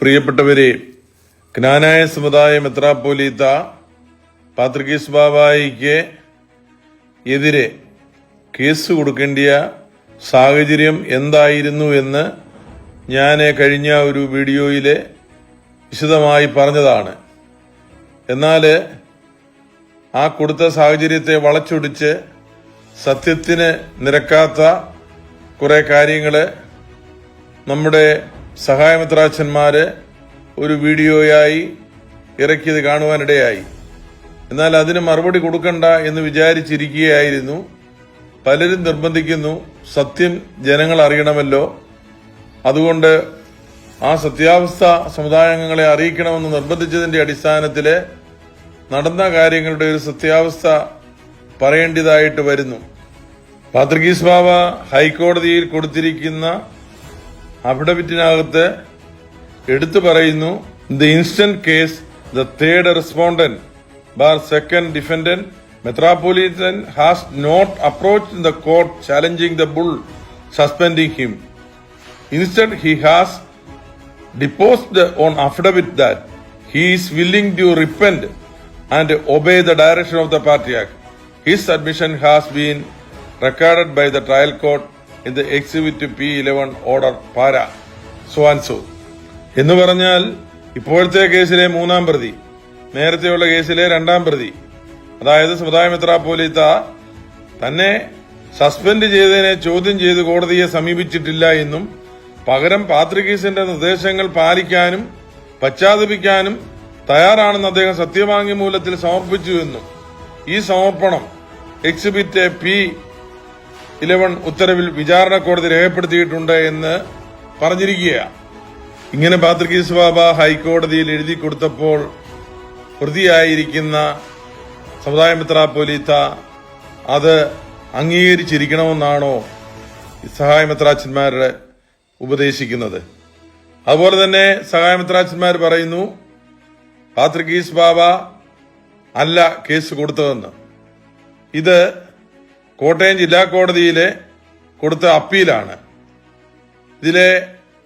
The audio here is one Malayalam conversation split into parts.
പ്രിയപ്പെട്ടവരെ ജ്ഞാനായ സമുദായ മെത്രാപ്പോലീത്ത പാത്രികീസ് ബാബായിക്ക് എതിരെ കേസ് കൊടുക്കേണ്ടിയ സാഹചര്യം എന്തായിരുന്നു എന്ന് ഞാൻ കഴിഞ്ഞ ഒരു വീഡിയോയിൽ വിശദമായി പറഞ്ഞതാണ്. എന്നാൽ ആ കൊടുത്ത സാഹചര്യത്തെ വളച്ചൊടിച്ച് സത്യത്തിന് നിരക്കാത്ത കുറേ കാര്യങ്ങൾ നമ്മുടെ സഹായമിത്രാച്ചന്മാര് ഒരു വീഡിയോയായി ഇറക്കിയത് കാണുവാനിടയായി. എന്നാൽ അതിന് മറുപടി കൊടുക്കണ്ട എന്ന് വിചാരിച്ചിരിക്കുകയായിരുന്നു. പലരും നിർബന്ധിക്കുന്നു സത്യം ജനങ്ങൾ അറിയണമല്ലോ. അതുകൊണ്ട് ആ സത്യാവസ്ഥ സമുദായങ്ങളെ അറിയിക്കണമെന്ന് നിർബന്ധിച്ചതിന്റെ അടിസ്ഥാനത്തിൽ നടന്ന കാര്യങ്ങളുടെ ഒരു സത്യാവസ്ഥ പറയേണ്ടതായിട്ട് വരുന്നു. പാത്രികീസ് ബാബ ഹൈക്കോടതിയിൽ കൊടുത്തിരിക്കുന്ന അഫിഡവിറ്റിനകത്ത് എടുത്തു പറയുന്നു the instant case the third respondent bar second defendant metropolitan has not approach the court challenging the bull suspending him instant he has deposed on affidavit that he is willing to repent and obey the direction of the Patriarch. His submission has been recorded by the trial court the exhibit P11 order para so and so. എന്ന് പറഞ്ഞാൽ ഇപ്പോഴത്തെ കേസിലെ മൂന്നാം പ്രതി നേരത്തെയുള്ള കേസിലെ രണ്ടാം പ്രതി അതായത് സമുദായ മിത്ര പോലീത്ത തന്നെ സസ്പെൻഡ് ചെയ്തതിനെ ചോദ്യം ചെയ്ത് കോടതിയെ സമീപിച്ചിട്ടില്ല എന്നും പകരം പാത്രികീസിന്റെ നിർദ്ദേശങ്ങൾ പാലിക്കാനും പശ്ചാത്തപിക്കാനും തയ്യാറാണെന്ന് അദ്ദേഹം സത്യവാങ്മൂലത്തിൽ സമർപ്പിച്ചു എന്നും ഈ സമർപ്പണം എക്സിബിറ്റ് പി ഇലവൻ ഉത്തരവിൽ വിചാരണ കോടതി രേഖപ്പെടുത്തിയിട്ടുണ്ട് എന്ന് പറഞ്ഞിരിക്കുകയാണ് ഇങ്ങനെ പാത്രികീസ് ബാബ ഹൈക്കോടതിയിൽ എഴുതി കൊടുത്തപ്പോൾ പ്രതിയായിരിക്കുന്ന സമുദായ പോലീത്ത അത് അംഗീകരിച്ചിരിക്കണമെന്നാണോ സഹായമിത്രാച്ചന്മാരുടെ ഉപദേശിക്കുന്നത്. അതുപോലെ തന്നെ സഹായമിത്രാച്ചന്മാർ പറയുന്നു പാത്രികീസ് ബാബ അല്ല കേസ് കൊടുത്തതെന്ന്. ഇത് കോട്ടയം ജില്ലാ കോടതിയിലെ കൊടുത്ത അപ്പീലാണ്. ഇതിലെ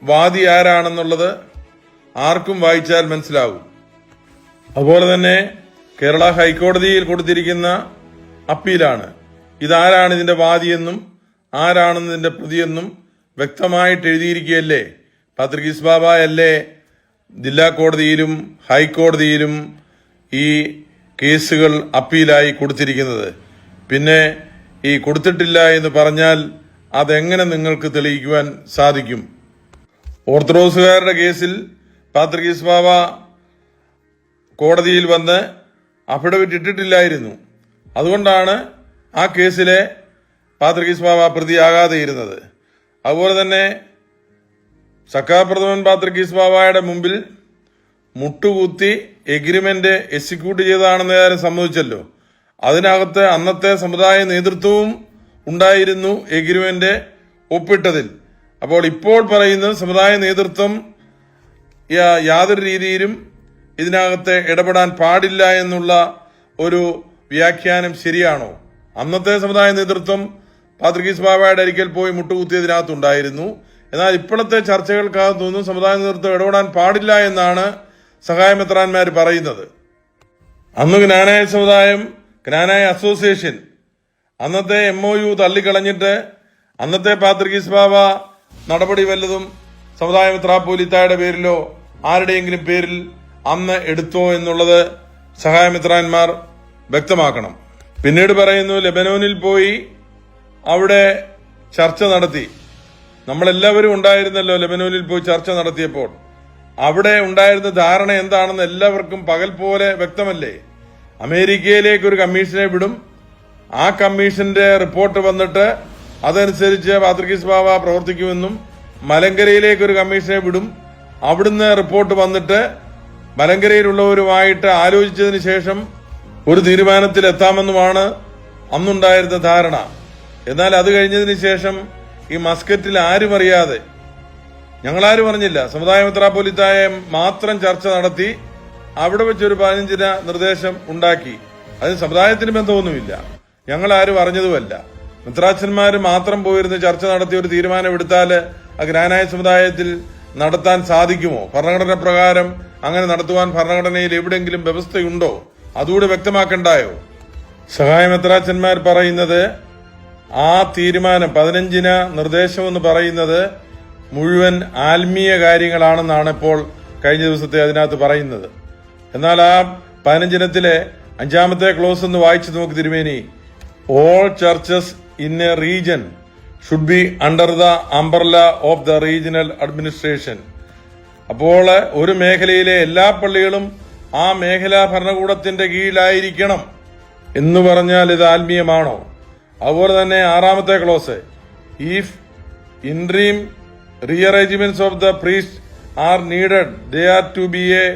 വാദി ആരാണെന്നുള്ളത് ആർക്കും വായിച്ചാൽ മനസ്സിലാവും. അതുപോലെ തന്നെ കേരള ഹൈക്കോടതിയിൽ കൊടുത്തിരിക്കുന്ന അപ്പീലാണ്. ഇതാരാണ് ഇതിന്റെ വാദിയെന്നും ആരാണെന്ന് ഇതിന്റെ പ്രതിയെന്നും വ്യക്തമായിട്ട് എഴുതിയിരിക്കുകയല്ലേ? പത്രികീസ് ബാബ അല്ലേ ജില്ലാ കോടതിയിലും ഹൈക്കോടതിയിലും ഈ കേസുകൾ അപ്പീലായി കൊടുത്തിരിക്കുന്നത്? പിന്നെ ഈ കൊടുത്തിട്ടില്ല എന്ന് പറഞ്ഞാൽ അതെങ്ങനെ നിങ്ങൾക്ക് തെളിയിക്കുവാൻ സാധിക്കും? ഓർത്തഡോക്സുകാരുടെ കേസിൽ പാത്രികീസ് ബാബ കോടതിയിൽ വന്ന് അഫിഡവിറ്റ് ഇട്ടിട്ടില്ലായിരുന്നു. അതുകൊണ്ടാണ് ആ കേസിലെ പാത്രികീസ് ബാബ പ്രതിയാകാതെ ഇരുന്നത്. അതുപോലെ തന്നെ സക്കാപ്രഥമൻ പാത്രികീസ് ബാബായുടെ മുമ്പിൽ മുട്ടുകുത്തി എഗ്രിമെന്റ് എക്സിക്യൂട്ട് ചെയ്തതാണെന്ന് കാര്യം സമ്മതിച്ചല്ലോ. അതിനകത്ത് അന്നത്തെ സമുദായ നേതൃത്വവും ഉണ്ടായിരുന്നു എഗ്രിമെന്റ് ഒപ്പിട്ടതിൽ. അപ്പോൾ ഇപ്പോൾ പറയുന്ന സമുദായ നേതൃത്വം യാതൊരു രീതിയിലും ഇതിനകത്ത് ഇടപെടാൻ പാടില്ല എന്നുള്ള ഒരു വ്യാഖ്യാനം ശരിയാണോ? അന്നത്തെ സമുദായ നേതൃത്വം പാത്രികീസ് ബാബയുടെ അരിക്കൽ പോയി മുട്ടുകുത്തിയതിനകത്തുണ്ടായിരുന്നു. എന്നാൽ ഇപ്പോഴത്തെ ചർച്ചകൾക്കകത്ത് തോന്നുന്നു സമുദായ നേതൃത്വം ഇടപെടാൻ പാടില്ല എന്നാണ് സഹായമെത്രാന്മാർ പറയുന്നത്. അന്ന് ജ്ഞാനായ സമുദായം ജ്ഞാനായ അസോസിയേഷൻ അന്നത്തെ എം ഒ യു തള്ളിക്കളഞ്ഞിട്ട് അന്നത്തെ പാത്രികീസ് ബാബ നടപടി വല്ലതും സമുദായ മിത്രാപ്പോലിത്തായുടെ പേരിലോ ആരുടെയെങ്കിലും പേരിൽ അന്ന് എടുത്തോ എന്നുള്ളത് സഹായമിത്രാന്മാർ വ്യക്തമാക്കണം. പിന്നീട് പറയുന്നു ലെബനോനിൽ പോയി അവിടെ ചർച്ച നടത്തി. നമ്മളെല്ലാവരും ഉണ്ടായിരുന്നല്ലോ ലെബനോനിൽ പോയി ചർച്ച നടത്തിയപ്പോൾ. അവിടെ ഉണ്ടായിരുന്ന ധാരണ എന്താണെന്ന് എല്ലാവർക്കും പകൽ പോലെ വ്യക്തമല്ലേ? അമേരിക്കയിലേക്ക് ഒരു കമ്മീഷനെ വിടും. ആ കമ്മീഷന്റെ റിപ്പോർട്ട് വന്നിട്ട് അതനുസരിച്ച് പാത്രികീസ് ബാബ പ്രവർത്തിക്കുമെന്നും മലങ്കരയിലേക്ക് ഒരു കമ്മീഷനെ വിടും. അവിടുന്ന് റിപ്പോർട്ട് വന്നിട്ട് മലങ്കരയിലുള്ളവരുമായിട്ട് ആലോചിച്ചതിന് ശേഷം ഒരു തീരുമാനത്തിൽ എത്താമെന്നുമാണ് അന്നുണ്ടായിരുന്ന ധാരണ. എന്നാൽ അത് കഴിഞ്ഞതിന് ശേഷം ഈ മസ്കറ്റിൽ ആരും അറിയാതെ ഞങ്ങളാരും അറിഞ്ഞില്ല സമുദായ മെത്രാപ്പൊലിത്തായ മാത്രം ചർച്ച നടത്തി അവിടെ വെച്ചൊരു പതിനഞ്ചിന നിർദ്ദേശം ഉണ്ടാക്കി. അതിന് സമുദായത്തിന് ബന്ധമൊന്നുമില്ല. ഞങ്ങൾ ആരും അറിഞ്ഞതുമല്ല. മിത്രാച്ചന്മാർ മാത്രം പോയിരുന്ന് ചർച്ച നടത്തി ഒരു തീരുമാനം എടുത്താൽ ആ ഗ്രാനായ സമുദായത്തിൽ നടത്താൻ സാധിക്കുമോ? ഭരണഘടന പ്രകാരം അങ്ങനെ നടത്തുവാൻ ഭരണഘടനയിൽ എവിടെയെങ്കിലും വ്യവസ്ഥയുണ്ടോ? അതുകൂടി വ്യക്തമാക്കണ്ടായോ? സഹായ മിത്രാച്ഛന്മാർ പറയുന്നത് ആ തീരുമാനം പതിനഞ്ചിന് നിർദ്ദേശം എന്ന് പറയുന്നത് മുഴുവൻ ആത്മീയ കാര്യങ്ങളാണെന്നാണ് ഇപ്പോൾ കഴിഞ്ഞ ദിവസത്തെ അതിനകത്ത് പറയുന്നത്. എന്നാൽ ആ പതിനഞ്ചിനത്തിലെ അഞ്ചാമത്തെ ക്ലോസ് ഒന്ന് വായിച്ചു നോക്കി തിരുമേനി. All churches in a region should be under the umbrella of the regional administration അപ്പോൾ ഒരു മേഖലയിലെ എല്ലാ പള്ളികളും ആ മേഖലാ ഭരണകൂടത്തിന്റെ കീഴിലായിരിക്കണം എന്ന് പറഞ്ഞാൽ ഇത് ആത്മീയമാണോ? അതുപോലെ തന്നെ ആറാമത്തെ clause. If interim rearrangements of the priest are needed they are to be a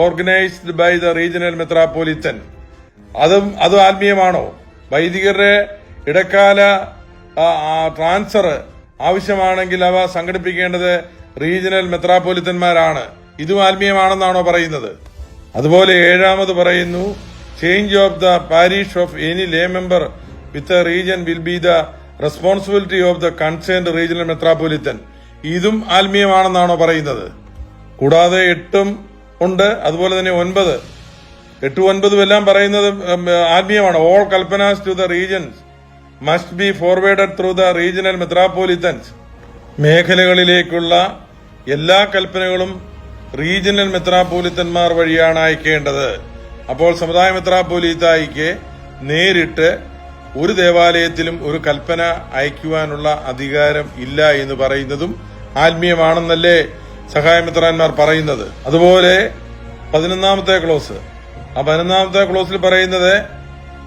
organized by the regional metropolitan അതും അതും ആത്മീയമാണോ? വൈദികരുടെ ഇടക്കാല ട്രാൻസ്ഫർ ആവശ്യമാണെങ്കിൽ അവ സംഘടിപ്പിക്കേണ്ടത് റീജിയണൽ മെത്രാപ്പോലിത്തന്മാരാണ് ഇതും ആത്മീയമാണെന്നാണോ പറയുന്നത്? അതുപോലെ ഏഴാമത് പറയുന്നു change of the parish of any lay member with region will be the responsibility of the concerned regional metropolitan ഇതും ആത്മീയമാണെന്നാണോ പറയുന്നത്? കൂടാതെ എട്ടും ഉണ്ട്. അതുപോലെ തന്നെ ഒൻപത്. എട്ട് ഒൻപതും എല്ലാം പറയുന്നത് ആത്മീയമാണ്. All kalpanas to the regions must be forwarded through the regional metropolitans മേഖലകളിലേക്കുള്ള എല്ലാ കൽപ്പനകളും റീജിയണൽ മെത്രാപ്പോലിത്തന്മാർ വഴിയാണ് അയക്കേണ്ടത്. അപ്പോൾ സമുദായ മെത്രാപ്പോലിത്തായിക്ക് നേരിട്ട് ഒരു ദേവാലയത്തിലും ഒരു കൽപ്പന അയക്കുവാനുള്ള അധികാരം ഇല്ല എന്ന് പറയുന്നതും ആത്മീയമാണെന്നല്ലേ? സഹായമിത്രാന്മാർ പറയുന്നത്. അതുപോലെ പതിനൊന്നാമത്തെ ക്ലോസ്. ആ പതിനൊന്നാമത്തെ ക്ലോസിൽ പറയുന്നത്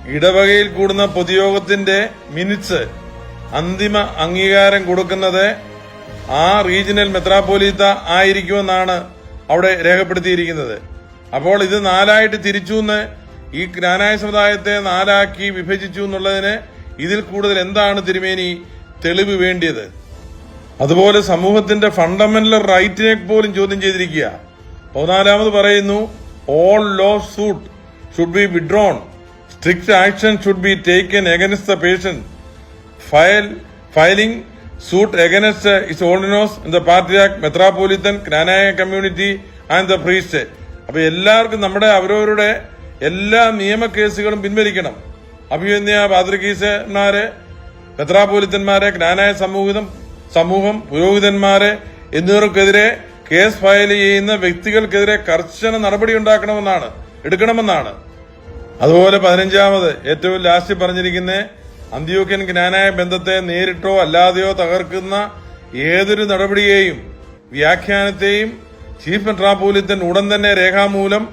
ഇടവകയിൽ കൂടുന്ന പൊതുയോഗത്തിന്റെ മിനിറ്റ്സ് അന്തിമ അംഗീകാരം കൊടുക്കുന്നത് ആ റീജിയണൽ മെത്രാപ്പോലീത്ത ആയിരിക്കുമെന്നാണ് അവിടെ രേഖപ്പെടുത്തിയിരിക്കുന്നത്. അപ്പോൾ ഇത് നാലായിട്ട് തിരിച്ചു എന്ന് ഈ ജ്ഞാനായ സമുദായത്തെ നാലാക്കി വിഭജിച്ചു എന്നുള്ളതിന് ഇതിൽ കൂടുതൽ എന്താണ് തിരുമേനി തെളിവ് വേണ്ടിയത്? അതുപോലെ സമൂഹത്തിന്റെ ഫണ്ടമെന്റൽ റൈറ്റിനെ പോലും ചോദ്യം ചെയ്തിരിക്കുക. പതിനാലാമത് പറയുന്നു all law suit should be withdrawn strict action should be taken against the person file filing suit against his ordinaries in the patriarch metropolitan Knanaya community and the priest അപ്പൊ എല്ലാവർക്കും നമ്മുടെ അവരവരുടെ എല്ലാ നിയമ കേസുകളും പിൻവലിക്കണം. അഭിവന്യ പാദ്രികീസന്മാരെ മെത്രാപോലിത്തന്മാരെ ജ്ഞാനായ സമൂഹിതം സമൂഹം പുരോഹിതന്മാരെ എന്നിവർക്കെതിരെ കേസ് ഫയൽ ചെയ്യുന്ന വ്യക്തികൾക്കെതിരെ കർശന നടപടി ഉണ്ടാക്കണമെന്നാണ് എടുക്കണമെന്നാണ്. അതുപോലെ പതിനഞ്ചാമത് ഏറ്റവും ലാസ്റ്റ് പറഞ്ഞിരിക്കുന്ന അന്ത്യോക്യൻ ജ്ഞാനായ ബന്ധത്തെ നേരിട്ടോ അല്ലാതെയോ തകർക്കുന്ന ഏതൊരു നടപടിയെയും വ്യാഖ്യാനത്തെയും ചീഫ് മെട്രാപോലിത്തൻ ഉടൻ തന്നെ രേഖാമൂലം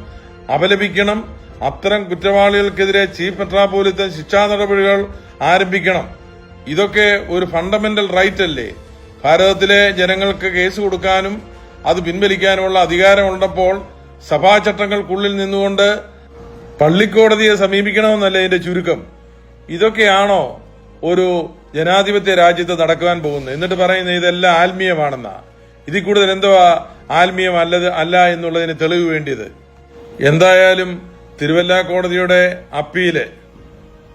അപലപിക്കണം. അത്തരം കുറ്റവാളികൾക്കെതിരെ ചീഫ് മെട്രാപോലിത്തൻ ശിക്ഷാ നടപടികൾ ആരംഭിക്കണം. ഇതൊക്കെ ഒരു ഫണ്ടമെന്റൽ റൈറ്റ് അല്ലേ ഭാരതത്തിലെ ജനങ്ങൾക്ക് കേസ് കൊടുക്കാനും അത് പിൻവലിക്കാനുമുള്ള അധികാരമുള്ളപ്പോൾ സഭാചട്ടങ്ങൾക്കുള്ളിൽ നിന്നുകൊണ്ട് പള്ളിക്കോടതിയെ സമീപിക്കണമെന്നല്ല ഇതിന്റെ ചുരുക്കം? ഇതൊക്കെയാണോ ഒരു ജനാധിപത്യ രാജ്യത്ത് നടക്കുവാൻ പോകുന്നത്? എന്നിട്ട് പറയുന്നത് ഇതെല്ലാം ആത്മീയമാണെന്നാ. ഇതിൽ കൂടുതൽ എന്തുവാ ആത്മീയം അല്ലത് അല്ല എന്നുള്ളതിന് തെളിവ് വേണ്ടിയത്? എന്തായാലും തിരുവല്ല കോടതിയുടെ അപ്പീൽ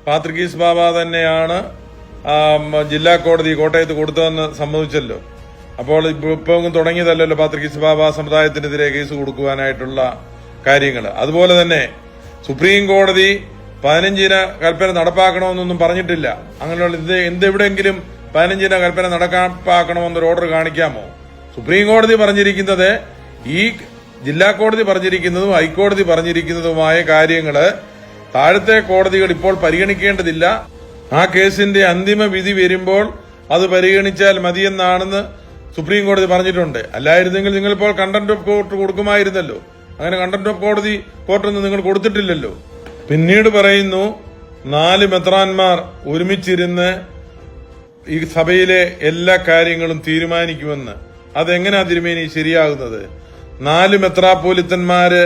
പാത്രികീസ് ബാബ തന്നെയാണ് ജില്ലാ കോടതി കോട്ടയത്ത് കൊടുത്തതെന്ന് സമ്മതിച്ചല്ലോ. അപ്പോൾ ഇപ്പൊ തുടങ്ങിയതല്ലല്ലോ പാത്രികീസ് ബാബ സമുദായത്തിനെതിരെ കേസ് കൊടുക്കുവാനായിട്ടുള്ള കാര്യങ്ങൾ അതുപോലെ തന്നെ സുപ്രീം കോടതി പതിനഞ്ചിന കൽപ്പന നടപ്പാക്കണമെന്നൊന്നും പറഞ്ഞിട്ടില്ല. അങ്ങനെയുള്ള ഇത് എന്തെവിടെയെങ്കിലും പതിനഞ്ചിന കൽപ്പന നടപ്പാക്കണമെന്നൊരു ഓർഡർ കാണിക്കാമോ? സുപ്രീം കോടതി പറഞ്ഞിരിക്കുന്നത് ഈ ജില്ലാ കോടതി പറഞ്ഞിരിക്കുന്നതും ഹൈക്കോടതി പറഞ്ഞിരിക്കുന്നതുമായ കാര്യങ്ങൾ താഴത്തെ കോടതികൾ ഇപ്പോൾ പരിഗണിക്കേണ്ടതില്ല. ആ കേസിന്റെ അന്തിമ വിധി വരുമ്പോൾ അത് പരിഗണിച്ചാൽ മതിയെന്നാണെന്ന് സുപ്രീം കോടതി പറഞ്ഞിട്ടുണ്ട്. അല്ലായിരുന്നെങ്കിൽ നിങ്ങൾ ഇപ്പോൾ കണ്ടന്റ് ഓഫ് കോർട്ട് കൊടുക്കുമായിരുന്നല്ലോ. അങ്ങനെ കണ്ടന്റ് ഓഫ് കോടതി കോർട്ടൊന്നും നിങ്ങൾ കൊടുത്തിട്ടില്ലല്ലോ. പിന്നീട് പറയുന്നു നാല് മെത്രാന്മാർ ഒരുമിച്ചിരുന്ന് ഈ സഭയിലെ എല്ലാ കാര്യങ്ങളും തീരുമാനിക്കുമെന്ന്. അതെങ്ങനെയാ തിരുമേനി ശരിയാകുന്നത്? നാല് മെത്രാപ്പോലിത്തന്മാര്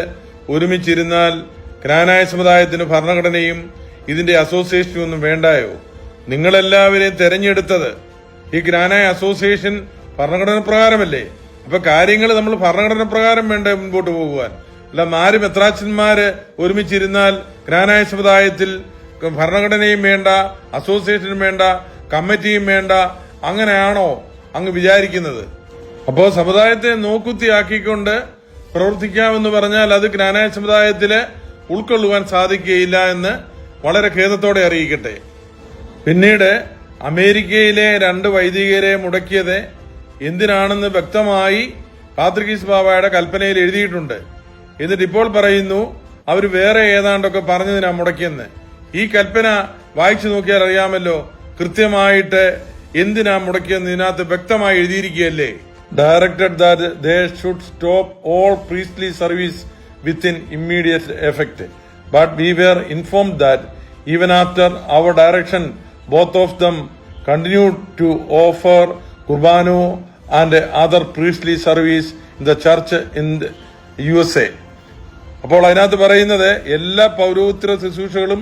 ഒരുമിച്ചിരുന്നാൽ ജ്ഞാനായ സമുദായത്തിന് ഭരണഘടനയും ഇതിന്റെ അസോസിയേഷൻ ഒന്നും വേണ്ടായോ? നിങ്ങളെല്ലാവരെയും തെരഞ്ഞെടുത്തത് ഈ ഗ്രാനായ അസോസിയേഷൻ ഭരണഘടന പ്രകാരമല്ലേ? അപ്പൊ കാര്യങ്ങൾ നമ്മൾ ഭരണഘടന പ്രകാരം വേണ്ട മുൻപോട്ട് പോകുവാൻ? അല്ല നാല് മെത്രാച്ചന്മാര് ഒരുമിച്ചിരുന്നാൽ ഗ്രാനായ സമുദായത്തിൽ ഭരണഘടനയും വേണ്ട അസോസിയേഷനും വേണ്ട കമ്മിറ്റിയും വേണ്ട അങ്ങനെയാണോ അങ്ങ് വിചാരിക്കുന്നത്? അപ്പോൾ സമുദായത്തെ നോക്കുത്തിയാക്കിക്കൊണ്ട് പ്രവർത്തിക്കാമെന്ന് പറഞ്ഞാൽ അത് ജ്ഞാനായ സമുദായത്തിൽ ഉൾക്കൊള്ളുവാൻ സാധിക്കുകയില്ല എന്ന് വളരെ ഖേദത്തോടെ അറിയിക്കട്ടെ. പിന്നീട് അമേരിക്കയിലെ രണ്ട് വൈദികരെ മുടക്കിയത് എന്തിനാണെന്ന് വ്യക്തമായി പാത്രികീസ് ബാബയുടെ കൽപ്പനയിൽ എഴുതിയിട്ടുണ്ട്. എന്നിട്ട് ഇപ്പോൾ പറയുന്നു അവർ വേറെ ഏതാണ്ടൊക്കെ പറഞ്ഞതിനാ മുടക്കിയെന്ന്. ഈ കൽപ്പന വായിച്ചു നോക്കിയാൽ അറിയാമല്ലോ കൃത്യമായിട്ട് എന്തിനാ മുടക്കിയെന്ന് ഇതിനകത്ത് വ്യക്തമായി എഴുതിയിരിക്കുകയല്ലേ? Directed that they should stop all priestly service within immediate effect but we were informed that even after our direction, both of them continued to offer Kurbano and other priestly service in the church in the USA. അപ്പോൾ അതിനകത്ത് പറയുന്നത് എല്ലാ പൗരോഹിത്ര ശുശ്രൂഷകളും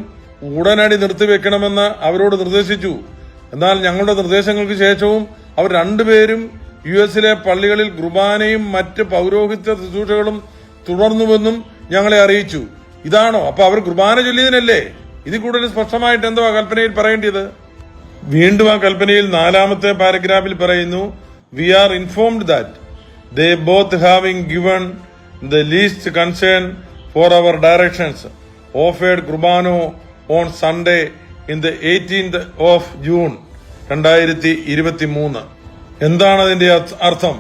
ഉടനടി നിർത്തിവെക്കണമെന്ന് അവരോട് നിർദ്ദേശിച്ചു എന്നാൽ ഞങ്ങളുടെ നിർദ്ദേശങ്ങൾക്ക് ശേഷവും അവർ രണ്ടുപേരും യു എസിലെ പള്ളികളിൽ കുർബാനയും മറ്റ് പൗരോഹിത്യ ശുശ്രൂഷകളും തുടർന്നുവെന്നും ഞങ്ങളെ അറിയിച്ചു ഇതാണോ? അപ്പൊ അവർ കുർബാന ചൊല്ലിയതിനല്ലേ? ഇത് കൂടുതൽ സ്പഷ്ടമായിട്ട് എന്തോ കൽപ്പനയിൽ പറയേണ്ടത് വീണ്ടും ആ കൽപ്പനയിൽ നാലാമത്തെ പാരഗ്രാഫിൽ പറയുന്നു we are informed that they both having given the least concern for our directions offered കുർബാനോ on Sunday in the eighteenth of June രണ്ടായിരത്തി ഇരുപത്തി മൂന്ന് എന്താണ് അതിന്റെ അർത്ഥം?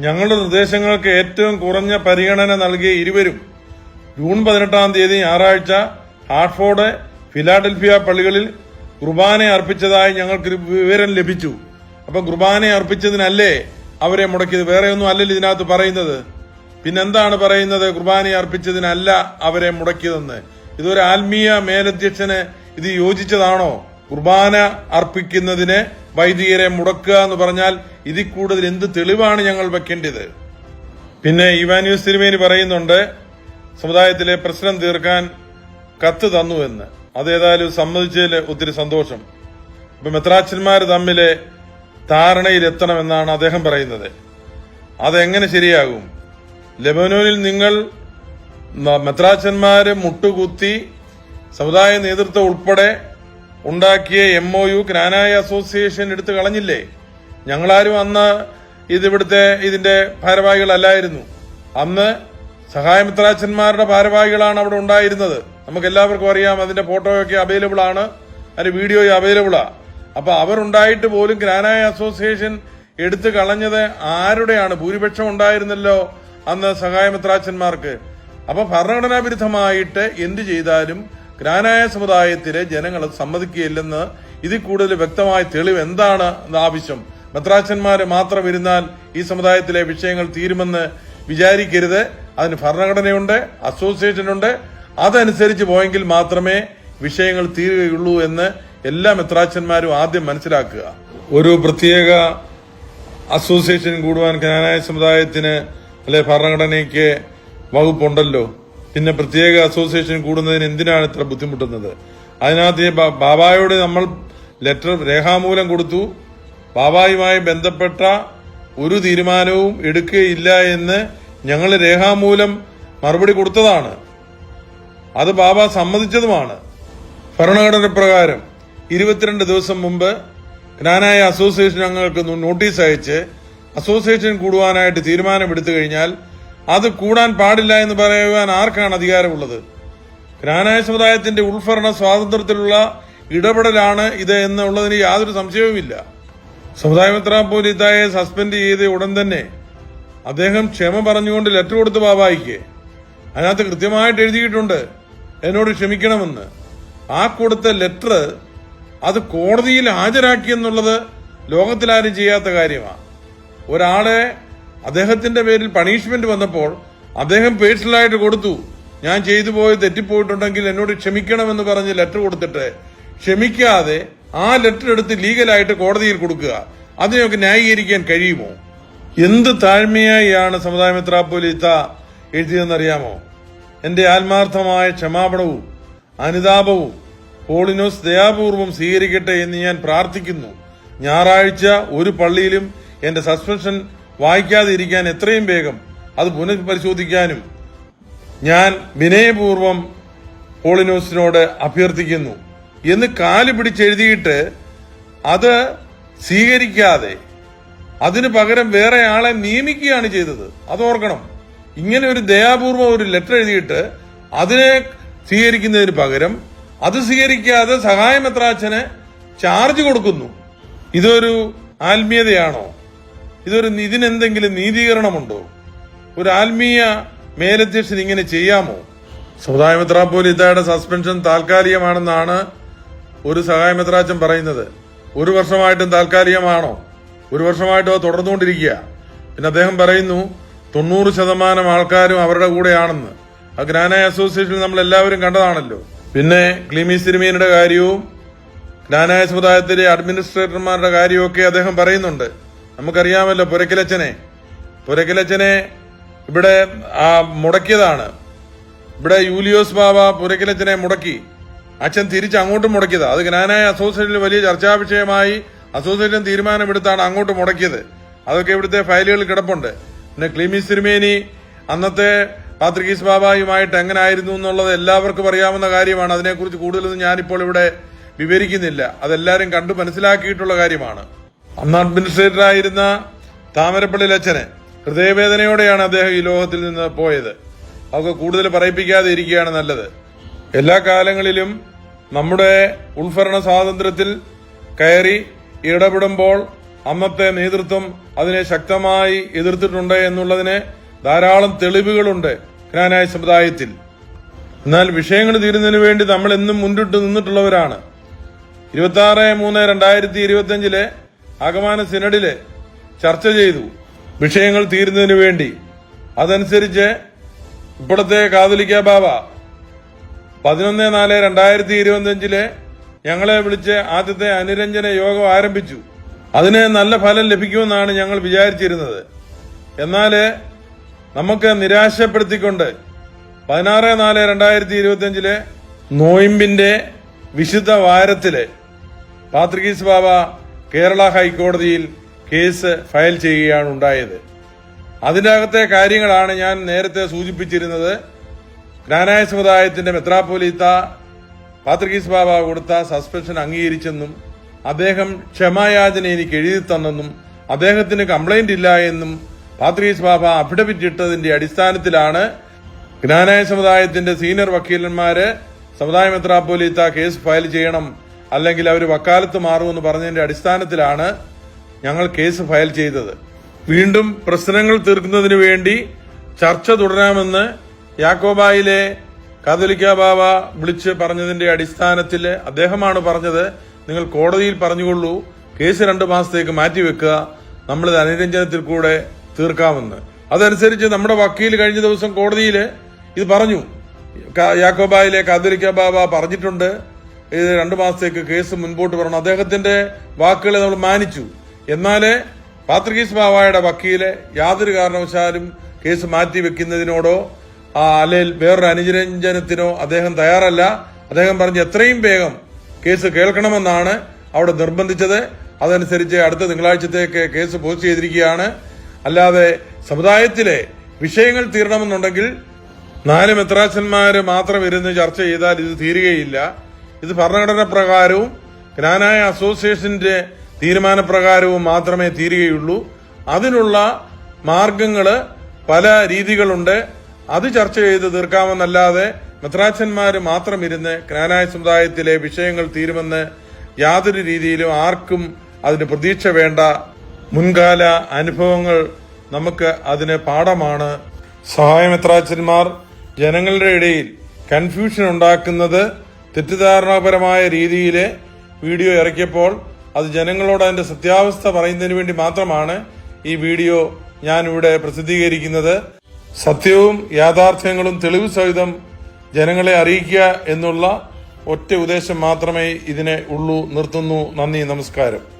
ഞങ്ങളുടെ നിർദ്ദേശങ്ങൾക്ക് ഏറ്റവും കുറഞ്ഞ പരിഗണന നൽകിയ ഇരുവരും ജൂൺ പതിനെട്ടാം തീയതി ഞായറാഴ്ച ഹാർഫോർഡ് ഫിലാഡൽഫിയ പള്ളികളിൽ കുർബാന അർപ്പിച്ചതായി ഞങ്ങൾക്ക് വിവരം ലഭിച്ചു. അപ്പൊ കുർബാന അർപ്പിച്ചതിനല്ലേ അവരെ മുടക്കിയത്? വേറെ ഒന്നും അല്ലല്ലോ ഇതിനകത്ത് പറയുന്നത്. പിന്നെന്താണ് പറയുന്നത്? കുർബാന അർപ്പിച്ചതിനല്ല അവരെ മുടക്കിയതെന്ന്. ഇതൊരു ആത്മീയ മേലധ്യക്ഷന് ഇത് യോജിച്ചതാണോ? കുർബാന അർപ്പിക്കുന്നതിന് വൈദികരെ മുടക്കുക എന്ന് പറഞ്ഞാൽ ഇതിൽ കൂടുതൽ എന്ത് തെളിവാണ് ഞങ്ങൾ വെക്കേണ്ടത്? പിന്നെ ഇവാന്യൂസ് തിരുമേനി പറയുന്നുണ്ട് സമുദായത്തിലെ പ്രശ്നം തീർക്കാൻ കത്ത് തന്നു എന്ന് അതേതായാലും സമ്മതിച്ചതിൽ ഒത്തിരി സന്തോഷം. ഇപ്പൊ മെത്രാച്ചന്മാർ തമ്മിലെ ധാരണയിലെത്തണമെന്നാണ് അദ്ദേഹം പറയുന്നത്. അതെങ്ങനെ ശരിയാകും? ലെബനോനിൽ നിങ്ങൾ മെത്രാച്ചന്മാര് മുട്ടുകുത്തി സമുദായ നേതൃത്വം ഉൾപ്പെടെ ഉണ്ടാക്കിയ M O U Knanaya association എടുത്തു കളഞ്ഞില്ലേ? ഞങ്ങളാരും അന്ന് ഇതിവിടുത്തെ ഇതിന്റെ ഭാരവാഹികളല്ലായിരുന്നു. അന്ന് സഹായമിത്രാച്ചന്മാരുടെ ഭാരവാഹികളാണ് അവിടെ ഉണ്ടായിരുന്നത്. നമുക്ക് എല്ലാവർക്കും അറിയാം അതിന്റെ ഫോട്ടോയൊക്കെ അവൈലബിൾ ആണ്. അതിന്റെ വീഡിയോ അവൈലബിളാണ് അപ്പൊ അവരുണ്ടായിട്ട് പോലും ഗ്രാനായ അസോസിയേഷൻ എടുത്തു കളഞ്ഞത് ആരുടെയാണ്? ഭൂരിപക്ഷം ഉണ്ടായിരുന്നല്ലോ അന്ന് സഹായമിത്രാച്ചന്മാർക്ക്. അപ്പൊ ഭരണഘടനാ വിരുദ്ധമായിട്ട് എന്ത് ചെയ്താലും ഗ്രാനായ സമുദായത്തിലെ ജനങ്ങൾ സമ്മതിക്കുകയില്ലെന്ന് ഇതിൽ കൂടുതൽ വ്യക്തമായ തെളിവ് എന്താണ് ആവശ്യം. മെത്രാച്ചന്മാര് മാത്രം ഇരുന്നാൽ ഈ സമുദായത്തിലെ വിഷയങ്ങൾ തീരുമെന്ന് വിചാരിക്കരുത്. അതിന് ഭരണഘടനയുണ്ട് അസോസിയേഷനുണ്ട് അതനുസരിച്ച് പോയെങ്കിൽ മാത്രമേ വിഷയങ്ങൾ തീരുകയുള്ളൂ എന്ന് എല്ലാ മെത്രാച്ചന്മാരും ആദ്യം മനസ്സിലാക്കുക. ഒരു പ്രത്യേക അസോസിയേഷൻ കൂടുവാൻ ജ്ഞാനായ സമുദായത്തിന് അല്ലെ ഭരണഘടനയ്ക്ക് വകുപ്പുണ്ടല്ലോ. പിന്നെ പ്രത്യേക അസോസിയേഷൻ കൂടുന്നതിന് എന്തിനാണ് ഇത്ര ബുദ്ധിമുട്ടുന്നത്? അതിനകത്ത് ബാബായോട് നമ്മൾ ലെറ്റർ രേഖാമൂലം കൊടുത്തു. ബാബായുമായി ബന്ധപ്പെട്ട ഒരു തീരുമാനവും എടുക്കുകയില്ല എന്ന് ഞങ്ങൾ രേഖാമൂലം മറുപടി കൊടുത്തതാണ്. അത് ബാബ സമ്മതിച്ചതുമാണ്. ഭരണഘടന പ്രകാരം ഇരുപത്തിരണ്ട് ദിവസം മുമ്പ് ജ്ഞാനായ അസോസിയേഷൻ ഞങ്ങൾക്ക് നോട്ടീസ് അയച്ച് അസോസിയേഷൻ കൂടുവാനായിട്ട് തീരുമാനമെടുത്തു കഴിഞ്ഞാൽ അത് കൂടാൻ പാടില്ല എന്ന് പറയുവാൻ ആർക്കാണ് അധികാരമുള്ളത്? ജ്ഞാനായ സമുദായത്തിന്റെ ഉൾഭരണ സ്വാതന്ത്ര്യത്തിലുള്ള ഇടപെടലാണ് ഇത് എന്നുള്ളതിന് യാതൊരു സംശയവുമില്ല. സമുദായ മെത്രാപ്പോലിത്തായെ സസ്പെൻഡ് ചെയ്ത് ഉടൻ തന്നെ അദ്ദേഹം ക്ഷമ പറഞ്ഞുകൊണ്ട് ലെറ്റർ കൊടുത്ത് ബാബായിക്ക് അതിനകത്ത് കൃത്യമായിട്ട് എഴുതിയിട്ടുണ്ട് എന്നോട് ക്ഷമിക്കണമെന്ന്. ആ കൊടുത്ത ലെറ്റർ അത് കോടതിയിൽ ഹാജരാക്കി ഹാജരാക്കിയെന്നുള്ളത് ലോകത്തിലാരും ചെയ്യാത്ത കാര്യമാണ് ഒരാളെ അദ്ദേഹത്തിന്റെ പേരിൽ പണിഷ്മെന്റ് വന്നപ്പോൾ അദ്ദേഹം പേഴ്സണലായിട്ട് കൊടുത്തു. ഞാൻ ചെയ്തു പോയത് തെറ്റിപ്പോയിട്ടുണ്ടെങ്കിൽ എന്നോട് ക്ഷമിക്കണമെന്ന് പറഞ്ഞ് ലെറ്റർ കൊടുത്തിട്ട് ക്ഷമിക്കാതെ ആ ലെറ്റർ എടുത്ത് ലീഗലായിട്ട് കോടതിയിൽ കൊടുക്കുക. അതിനെയൊക്കെ ന്യായീകരിക്കാൻ കഴിയുമോ? എന്ത് താഴ്മയായാണ് സമുദായ മെത്രാപ്പോലീത്ത എഴുതിയതെന്നറിയാമോ? എന്റെ ആത്മാർത്ഥമായ ക്ഷമാപണവും അനുതാപവും പോളിനോസ് ദയാപൂർവം സ്വീകരിക്കട്ടെ എന്ന് ഞാൻ പ്രാർത്ഥിക്കുന്നു. ഞായറാഴ്ച ഒരു പള്ളിയിലും എന്റെ സസ്പെൻഷൻ വായിക്കാതെ ഇരിക്കാൻ എത്രയും വേഗം അത് പുനഃപരിശോധിക്കാനും ഞാൻ വിനയപൂർവം പോളിനോസിനോട് അഭ്യർത്ഥിക്കുന്നു. എന്ന് കാൽ പിടിച്ചെഴുതിയിട്ട് അത് സ്വീകരിക്കാതെ അതിന് പകരം വേറെ ആളെ നിയമിക്കുകയാണ് ചെയ്തത്. അത് ഓർക്കണം ഇങ്ങനെ ഒരു ദയാപൂർവം ഒരു ലെറ്റർ എഴുതിയിട്ട് അതിനെ സ്വീകരിക്കുന്നതിന് പകരം അത് സ്വീകരിക്കാതെ സഹായമെത്രാച്ചനെ ചാർജ് കൊടുക്കുന്നു. ഇതൊരു ആത്മീയതയാണോ? ഇതൊരു ഇതിനെന്തെങ്കിലും നീതീകരണമുണ്ടോ? ഒരു ആത്മീയ മേലധ്യക്ഷൻ ഇങ്ങനെ ചെയ്യാമോ? സമുദായ മെത്രാപ്പോലിത്തയുടെ സസ്പെൻഷൻ താൽക്കാലികമാണെന്നാണ് ഒരു സഹായ മെത്രാച്ചൻ പറയുന്നത്. ഒരു വർഷമായിട്ടും താൽക്കാലികമാണോ? ഒരു വർഷമായിട്ട് അത് തുടർന്നുകൊണ്ടിരിക്കുക. പിന്നെ അദ്ദേഹം പറയുന്നു തൊണ്ണൂറ് ശതമാനം ആൾക്കാരും അവരുടെ കൂടെയാണെന്ന്. ആ ഗ്രാനായ അസോസിയേഷനിൽ നമ്മൾ എല്ലാവരും കണ്ടതാണല്ലോ. പിന്നെ ക്ലിമി സിനിമീനയുടെ കാര്യവും ഗ്രാനായ സമുദായത്തിലെ അഡ്മിനിസ്ട്രേറ്റർമാരുടെ കാര്യമൊക്കെ അദ്ദേഹം പറയുന്നുണ്ട്. നമുക്കറിയാമല്ലോ പുരക്കിലച്ചനെ പുരക്കിലച്ചനെ ഇവിടെ ആ മുടക്കിയതാണ്. ഇവിടെ യൂലിയോസ് ബാബ പുരക്കിലച്ചനെ മുടക്കി. അച്ഛൻ തിരിച്ച് അങ്ങോട്ടും മുടക്കിയതാണ് അത് ഗ്രാനായ അസോസിയേഷനിൽ വലിയ ചർച്ചാ വിഷയമായി അസോസിയേഷൻ തീരുമാനമെടുത്താണ് അങ്ങോട്ട് മുടക്കിയത്. അതൊക്കെ ഇവിടുത്തെ ഫയലുകളിൽ കിടപ്പുണ്ട്. പിന്നെ ക്ലിമി സിരിമേനി അന്നത്തെ പാത്രികീസ് ബാബായുമായിട്ട് എങ്ങനായിരുന്നു എന്നുള്ളത് എല്ലാവർക്കും അറിയാവുന്ന കാര്യമാണ്. അതിനെക്കുറിച്ച് കൂടുതലൊന്നും ഞാനിപ്പോൾ ഇവിടെ വിവരിക്കുന്നില്ല. അതെല്ലാവരും കണ്ടു മനസ്സിലാക്കിയിട്ടുള്ള കാര്യമാണ്. അന്ന് അഡ്മിനിസ്ട്രേറ്റർ ആയിരുന്ന താമരപ്പള്ളി ലച്ചന് ഹൃദയവേദനയോടെയാണ് അദ്ദേഹം ഈ ലോകത്തിൽ നിന്ന് പോയത്. അതൊക്കെ കൂടുതൽ പറയിപ്പിക്കാതെ ഇരിക്കുകയാണ് നല്ലത്. എല്ലാ കാലങ്ങളിലും നമ്മുടെ ഉൾഭരണ സ്വാതന്ത്ര്യത്തിൽ കയറി ഇടപെടുമ്പോൾ അന്നത്തെ നേതൃത്വം അതിനെ ശക്തമായി എതിർത്തിട്ടുണ്ട് എന്നുള്ളതിന് ധാരാളം തെളിവുകളുണ്ട് ഖനാനായ സമുദായത്തിൽ. എന്നാൽ വിഷയങ്ങൾ തീരുന്നതിന് വേണ്ടി നമ്മൾ എന്നും മുന്നിട്ട് നിന്നിട്ടുള്ളവരാണ്. ഇരുപത്തി ആറ് മൂന്ന് രണ്ടായിരത്തി ഇരുപത്തി അഞ്ചിലെ ആഗമാന സിനഡിൽ ചർച്ച ചെയ്തു വിഷയങ്ങൾ തീരുന്നതിന് വേണ്ടി. അതനുസരിച്ച് ഇപ്പോഴത്തെ കാതലിക്ക ബാബ പതിനൊന്ന് നാല് രണ്ടായിരത്തി ഇരുപത്തി അഞ്ചിൽ ഞങ്ങളെ വിളിച്ച് ആദ്യത്തെ അനുരഞ്ജന യോഗം ആരംഭിച്ചു. അതിന് നല്ല ഫലം ലഭിക്കുമെന്നാണ് ഞങ്ങൾ വിചാരിച്ചിരുന്നത്. എന്നാൽ നമുക്ക് നിരാശപ്പെടുത്തിക്കൊണ്ട് പതിനാറ് നാല് രണ്ടായിരത്തി ഇരുപത്തി അഞ്ചിലെ നോയിമ്പിന്റെ വിശുദ്ധ വാരത്തിൽ പാത്രികീസ് ബാബ കേരള ഹൈക്കോടതിയിൽ കേസ് ഫയൽ ചെയ്യുകയാണ് ഉണ്ടായത്. അതിന്റെ അകത്തെ കാര്യങ്ങളാണ് ഞാൻ നേരത്തെ സൂചിപ്പിച്ചിരുന്നത്. ജ്ഞാനായ സമുദായത്തിന്റെ മെത്രാപ്പോലീത്ത പാത്രികീസ് ബാബ കൊടുത്ത സസ്പെൻഷൻ അംഗീകരിച്ചെന്നും അദ്ദേഹം ക്ഷമായാചന എനിക്ക് എഴുതി തന്നെന്നും അദ്ദേഹത്തിന് കംപ്ലൈന്റ് ഇല്ല എന്നും പാത്രീസ് ബാബ അഫിഡവിറ്റ് ഇട്ടതിന്റെ അടിസ്ഥാനത്തിലാണ് ജ്ഞാനായ സമുദായത്തിന്റെ സീനിയർ വക്കീലന്മാര് സമുദായ മെത്രാപ്പോലീത്ത കേസ് ഫയൽ ചെയ്യണം അല്ലെങ്കിൽ അവർ വക്കാലത്ത് മാറുമെന്ന് പറഞ്ഞതിന്റെ അടിസ്ഥാനത്തിലാണ് ഞങ്ങൾ കേസ് ഫയൽ ചെയ്തത്. വീണ്ടും പ്രശ്നങ്ങൾ തീർക്കുന്നതിന് വേണ്ടി ചർച്ച തുടരാമെന്ന് യാക്കോബായിലെ കാതോലിക്ക ബാബ വിളിച്ച് പറഞ്ഞതിന്റെ അടിസ്ഥാനത്തിൽ അദ്ദേഹമാണ് പറഞ്ഞത് നിങ്ങൾ കോടതിയിൽ പറഞ്ഞുകൊള്ളൂ കേസ് രണ്ടു മാസത്തേക്ക് മാറ്റിവെക്കുക നമ്മളിത് അനുരഞ്ജനത്തിൽ കൂടെ തീർക്കാമെന്ന്. അതനുസരിച്ച് നമ്മുടെ വക്കീൽ കഴിഞ്ഞ ദിവസം കോടതിയിൽ ഇത് പറഞ്ഞു. യാക്കോബായിലെ കാതോലിക്ക ബാബ പറഞ്ഞിട്ടുണ്ട് ഇത് രണ്ടു മാസത്തേക്ക് കേസ് മുൻപോട്ട് വരണം. അദ്ദേഹത്തിന്റെ വാക്കുകളെ നമ്മൾ മാനിച്ചു. എന്നാൽ പാത്രികീസ് ബാബായുടെ വക്കീൽ യാതൊരു കാരണവശാലും കേസ് മാറ്റിവെക്കുന്നതിനോടോ ആ, അലയിൽ വേറൊരു അനുരഞ്ജനത്തിനോ അദ്ദേഹം തയ്യാറല്ല. അദ്ദേഹം പറഞ്ഞ് എത്രയും വേഗം കേസ് കേൾക്കണമെന്നാണ് അവിടെ നിർബന്ധിച്ചത്. അതനുസരിച്ച് അടുത്ത തിങ്കളാഴ്ചത്തേക്ക് കേസ് പോസ്റ്റ് ചെയ്തിരിക്കുകയാണ്. അല്ലാതെ സമുദായത്തിലെ വിഷയങ്ങൾ തീരണമെന്നുണ്ടെങ്കിൽ നാല് മെത്രാച്ചന്മാര് മാത്രം ഇരുന്ന് ചർച്ച ചെയ്താൽ ഇത് തീരുകയില്ല. ഇത് ഭരണഘടന പ്രകാരവും ജ്ഞാനായ അസോസിയേഷന്റെ തീരുമാനപ്രകാരവും മാത്രമേ തീരുകയുള്ളൂ. അതിനുള്ള മാർഗങ്ങൾ പല രീതികളുണ്ട്. അത് ചർച്ച ചെയ്ത് തീർക്കാമെന്നല്ലാതെ മെത്രാച്ചന്മാര് മാത്രം ഇരുന്ന് ക്നാനായ സമുദായത്തിലെ വിഷയങ്ങൾ തീരുമെന്ന് യാതൊരു രീതിയിലും ആർക്കും അതിന് പ്രതീക്ഷ വേണ്ട മുൻകാല അനുഭവങ്ങൾ നമുക്ക് അതിന് പാഠമാണ്. സഹായമെത്രാച്ചന്മാർ ജനങ്ങളുടെ ഇടയിൽ കൺഫ്യൂഷൻ ഉണ്ടാക്കുന്നത് തെറ്റിദ്ധാരണപരമായ രീതിയിൽ വീഡിയോ ഇറക്കിയപ്പോൾ അത് ജനങ്ങളോട് അതിന്റെ സത്യാവസ്ഥ പറയുന്നതിന് വേണ്ടി മാത്രമാണ് ഈ വീഡിയോ ഞാൻ ഇവിടെ പ്രസിദ്ധീകരിക്കുന്നത്. സത്യവും യാഥാർത്ഥ്യങ്ങളും തെളിവ് സഹിതം ജനങ്ങളെ അറിയിക്കുക എന്നുള്ള ഒറ്റ ഉദ്ദേശം മാത്രമേ ഇതിനെ ഉള്ളൂ. നിർത്തുന്നു. നന്ദി. നമസ്കാരം.